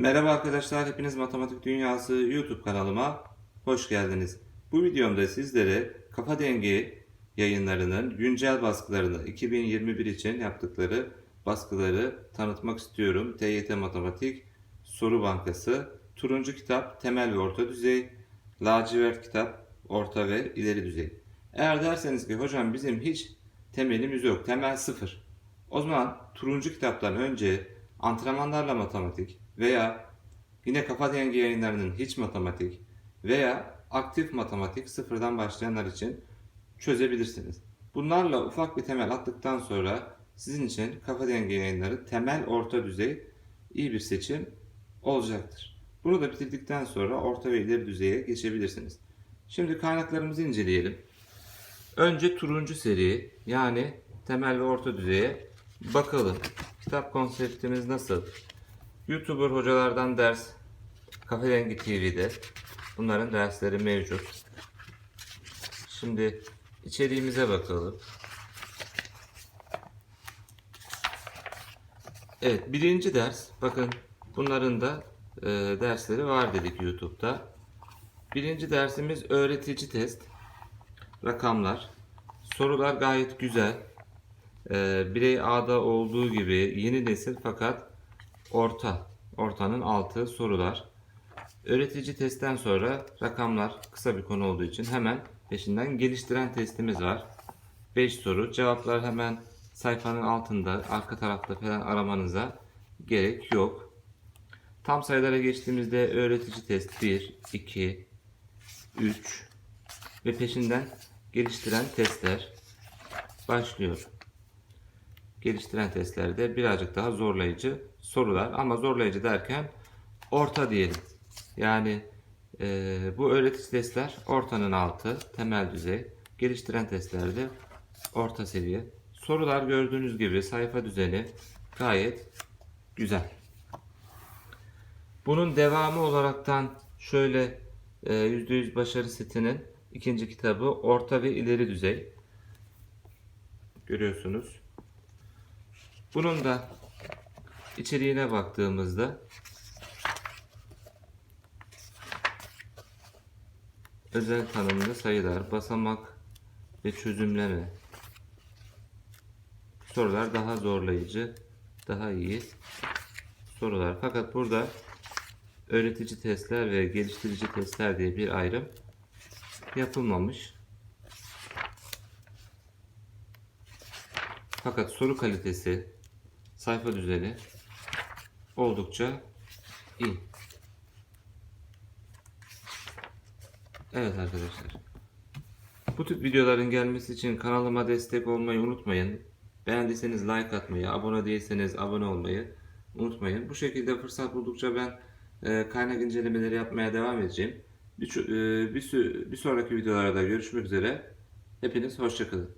Merhaba arkadaşlar, hepiniz Matematik Dünyası YouTube kanalıma hoş geldiniz. Bu videomda sizlere Kafa Dengi yayınlarının güncel baskılarını 2021 için yaptıkları baskıları tanıtmak istiyorum. TYT Matematik Soru Bankası, Turuncu Kitap Temel ve Orta Düzey, Lacivert Kitap Orta ve İleri Düzey. Eğer derseniz ki hocam bizim hiç temelimiz yok, temel sıfır. O zaman turuncu kitaptan önce antrenmanlarla matematik veya yine kafa dengi yayınlarının hiç matematik veya aktif matematik sıfırdan başlayanlar için çözebilirsiniz. Bunlarla ufak bir temel attıktan sonra sizin için kafa dengi yayınları temel orta düzey iyi bir seçim olacaktır. Bunu da bitirdikten sonra orta ve ileri düzeye geçebilirsiniz. Şimdi kaynaklarımızı inceleyelim. Önce turuncu seri yani temel ve orta düzeye bakalım. Kitap konseptimiz nasıl? YouTuber hocalardan ders, Kafe Rengi TV'de bunların dersleri mevcut. Şimdi içeriğimize bakalım. Evet birinci ders bakın bunların da e, dersleri var dedik YouTube'da. Birinci dersimiz öğretici test. Rakamlar. Sorular gayet güzel. Ee, birey A'da olduğu gibi yeni nesil fakat orta. Ortanın altı sorular. Öğretici testten sonra rakamlar kısa bir konu olduğu için hemen peşinden geliştiren testimiz var. 5 soru. Cevaplar hemen sayfanın altında, arka tarafta falan aramanıza gerek yok. Tam sayılara geçtiğimizde öğretici test 1, 2, 3 ve peşinden geliştiren testler başlıyor. Geliştiren testlerde birazcık daha zorlayıcı sorular ama zorlayıcı derken orta diyelim. Yani e, bu öğretici testler ortanın altı, temel düzey. Geliştiren testlerde orta seviye. Sorular gördüğünüz gibi sayfa düzeni gayet güzel. Bunun devamı olaraktan şöyle e, %100 başarı setinin ikinci kitabı orta ve ileri düzey. Görüyorsunuz. Bunun da içeriğine baktığımızda özel tanımlı sayılar, basamak ve çözümleme sorular daha zorlayıcı, daha iyi sorular. Fakat burada öğretici testler ve geliştirici testler diye bir ayrım yapılmamış. Fakat soru kalitesi, sayfa düzeni oldukça iyi. Evet arkadaşlar. Bu tip videoların gelmesi için kanalıma destek olmayı unutmayın. Beğendiyseniz like atmayı, abone değilseniz abone olmayı unutmayın. Bu şekilde fırsat buldukça ben e, kaynak incelemeleri yapmaya devam edeceğim. Bir, e, bir, bir sonraki videolarda görüşmek üzere. Hepiniz hoşçakalın.